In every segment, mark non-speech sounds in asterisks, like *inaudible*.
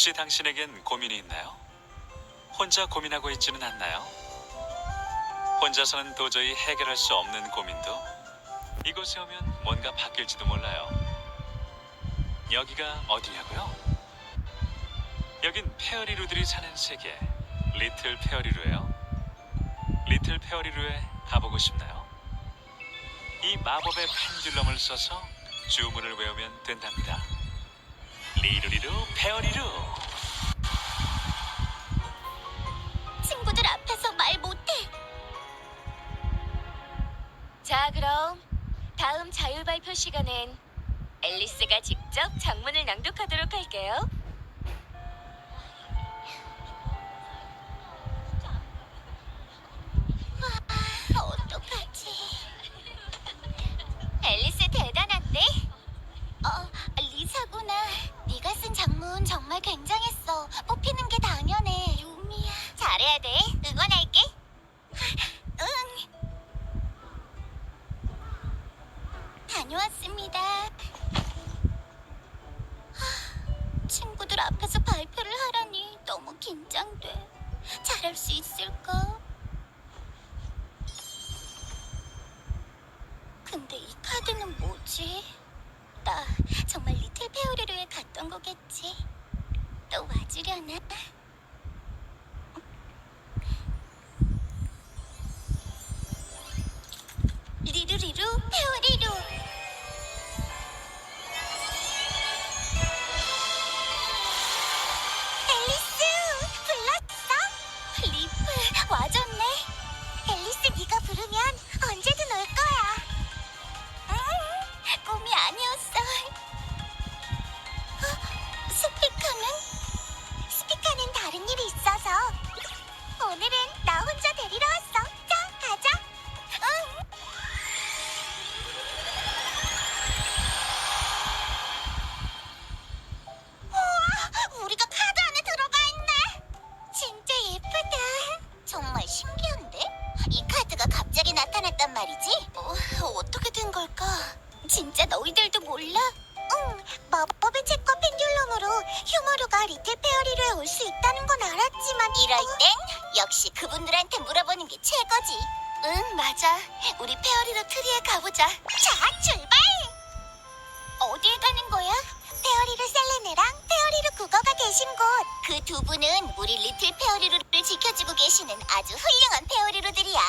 혹시 당신에겐 고민이 있나요? 혼자 고민하고 있지는 않나요? 혼자서는 도저히 해결할 수 없는 고민도 이곳에 오면 뭔가 바뀔지도 몰라요. 여기가 어디냐고요? 여긴 페어리루들이 사는 세계, 리틀 페어리루예요. 리틀 페어리루에 가보고 싶나요? 이 마법의 펜듈럼을 써서 주문을 외우면 된답니다. 리루리루 페어리루 친구들 앞에서 말 못해. 자, 그럼 다음 자율 발표 시간엔 앨리스가 직접 장문을 낭독하도록 할게요. 와, 어떡하지? 앨리스 대단한데? 어, 리사구나. 쓴 장문 거겠지. 또 와주려나? 오늘은 나 혼자 데리러 왔어. 자, 가자. 응. 우와, 우리가 카드 안에 들어가 있네. 진짜 예쁘다. 정말 신기한데? 이 카드가 갑자기 나타났단 말이지? 어, 어떻게 된 걸까? 진짜 너희들도 몰라? 응, 마법의 책과 펜 듈럼으로 휴머루가 리틀 페어리루에 올 수 있다는 건 알았지만 이럴 땐 역시 그분들한테 물어보는 게 최고지. 응, 맞아. 우리 페어리루 트리에 가보자. 자, 출발! 어디에 가는 거야? 페어리루 셀레네랑 페어리루 국어가 계신 곳. 그 두 분은 우리 리틀 페어리루를 지켜주고 계시는 아주 훌륭한 페어리루들이야.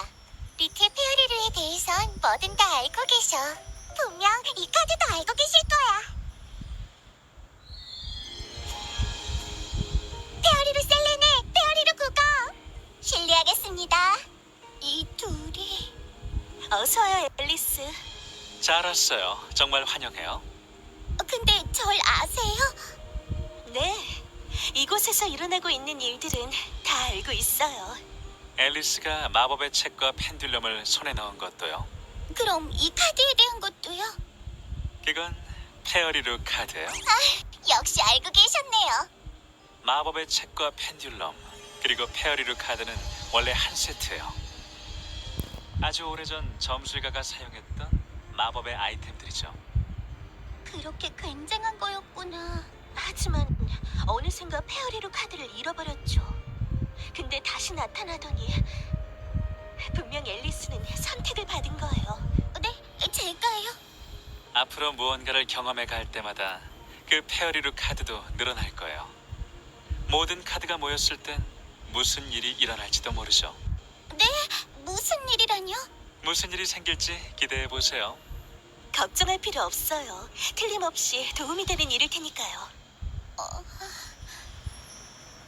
리틀 페어리루에 대해선 뭐든 다 알고 계셔. 분명 이 카드도 알고 계실 거야. 실례하겠습니다. 이 둘이 어서 와요, 앨리스. 잘 왔어요. 정말 환영해요. 근데 절 아세요? 네. 이곳에서 일어나고 있는 일들은 다 알고 있어요. 앨리스가 마법의 책과 펜듈럼을 손에 넣은 것도요. 그럼 이 카드에 대한 것도요? 그건 페어리루 카드예요. 역시 알고 계셨네요. 마법의 책과 펜듈럼 그리고 페어리루 카드는 원래 한 세트예요. 아주 오래전 점술가가 사용했던 마법의 아이템들이죠. 그렇게 굉장한 거였구나. 하지만 어느샌가 페어리루 카드를 잃어버렸죠. 근데 다시 나타나더니 분명 앨리스는 선택을 받은 거예요. 네, 제가요. 앞으로 무언가를 경험해 갈 때마다 그 페어리루 카드도 늘어날 거예요. 모든 카드가 모였을 땐 무슨 일이 일어날지도 모르죠. 네, 무슨 일이라뇨? 무슨 일이 생길지 기대해 보세요. 걱정할 필요 없어요. 틀림없이 도움이 되는 일일 테니까요. 어,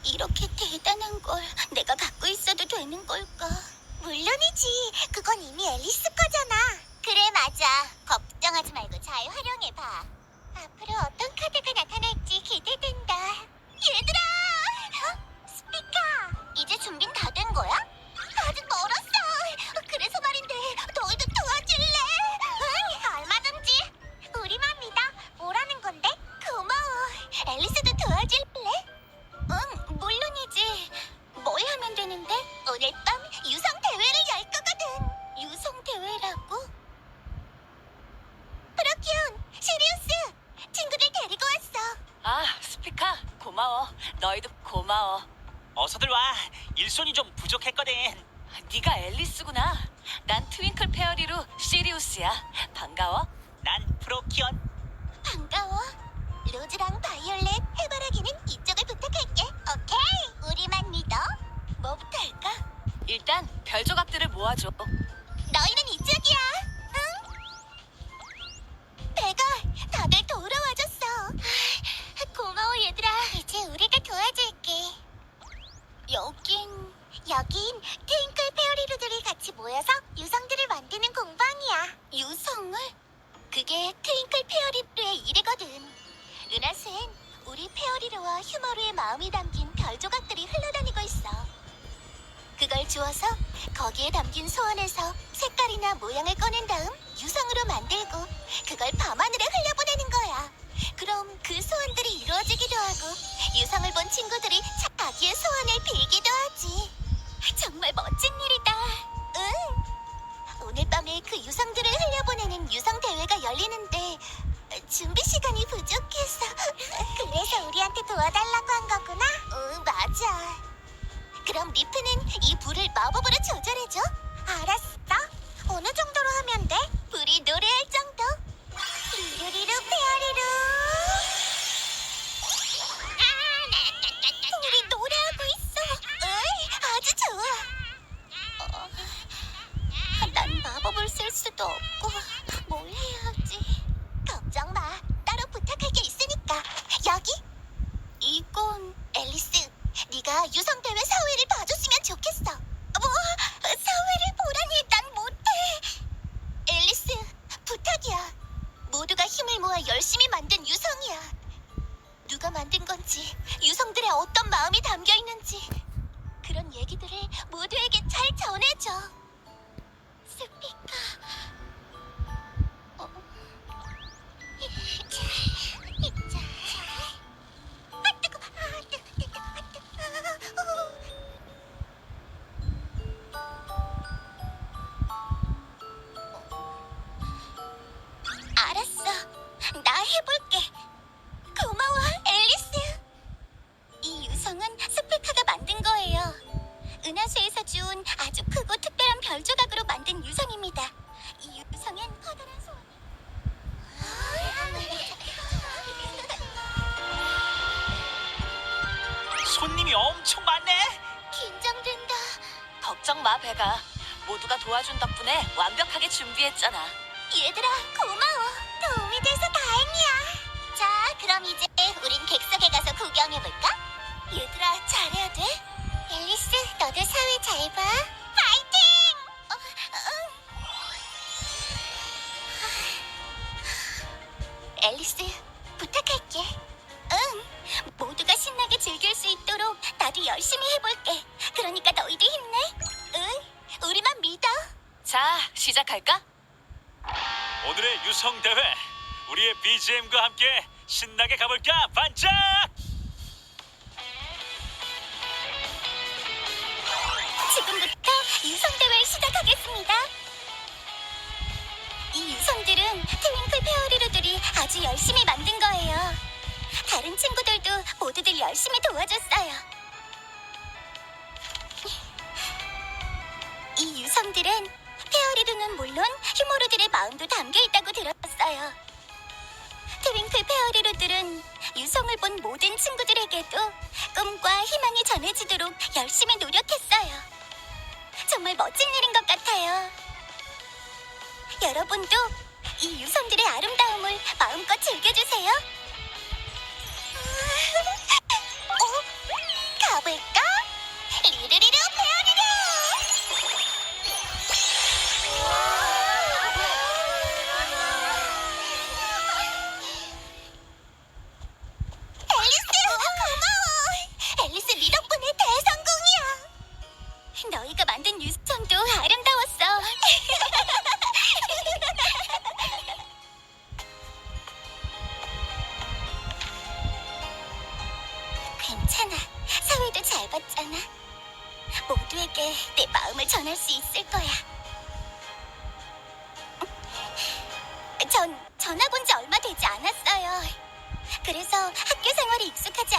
이렇게 대단한 걸 내가 갖고 있어도 되는 걸까? 물론이지. 그건 이미 앨리스 거잖아. 그래, 맞아. 걱정하지 말고 잘 활용해봐. 앞으로 어떤 카드가 나타날지 기대된다. 얘들아! 이제 준비는 다 된 거야? 아직 멀었어. 그래서 말인데 너희도 도와줄래? 응, 얼마든지. 우리만 믿어. 뭐라는 건데? 고마워. 앨리스도 도와줄래? 응, 물론이지. 뭘 하면 되는데? 오늘 밤 유성 대회를 열 거거든. 유성 대회라고? 프로키온, 시리우스, 친구들 데리고 왔어. 아, 스피카. 고마워. 너희도 고마워. 어서들 와. 일손이 좀 부족했거든. 네가 앨리스구나. 난 트윙클 페어리로 시리우스야. 반가워. 난 프로키온. 반가워. 로즈랑 바이올렛, 해바라기는 이쪽을 부탁할게. 오케이. 우리만 믿어. 뭐부터 할까? 일단 별 조각들을 모아줘. 여긴 트윙클 페어리루들이 같이 모여서 유성들을 만드는 공방이야. 유성을? 그게 트윙클 페어리루의 일이거든. 은하수엔 우리 페어리루와 휴머루의 마음이 담긴 별 조각들이 흘러다니고 있어. 그걸 주워서 거기에 담긴 소원에서 색깔이나 모양을 꺼낸 다음 유성으로 만들고 그걸 밤하늘에 흘려보내는 거야. 그럼 그 소원들이 이루어지기도 하고 유성을 본 친구들이 자기의 손님이 엄청 많네. 긴장된다. 걱정 마, 배가. 모두가 도와준 덕분에 완벽하게 준비했잖아. 얘들아, 고마워. 도움이 돼서 다행이야. 자, 그럼 이제 우린 객석에 가서 구경해볼까? 얘들아, 잘해야 돼. 오늘의 유성 대회 우리의 BGM과 함께 신나게 가볼까 반짝 지금부터 유성 대회를 시작하겠습니다. 이 유성들은 트윙클 페어리루들이 아주 열심히 만든 거예요. 다른 친구들도 모두들 열심히 도와줬어요. 이 유성들은 페어리루는 물론 휴모루들의 마음도 담겨 있다고 들었어요. 트윙클 페어리루들은 유성을 본 모든 친구들에게도 꿈과 희망이 전해지도록 열심히 노력했어요. 정말 멋진 일인 것 같아요. 여러분도 이 유성들의 아름다움을 마음껏 즐겨주세요. *laughs* 어? 가볼까? 괜찮아. 사회도 잘 봤잖아. 모두에게 내 마음을 전할 수 있을 거야. 전 전학 온 지 얼마 되지 않았어요. 그래서 학교 생활이 익숙하지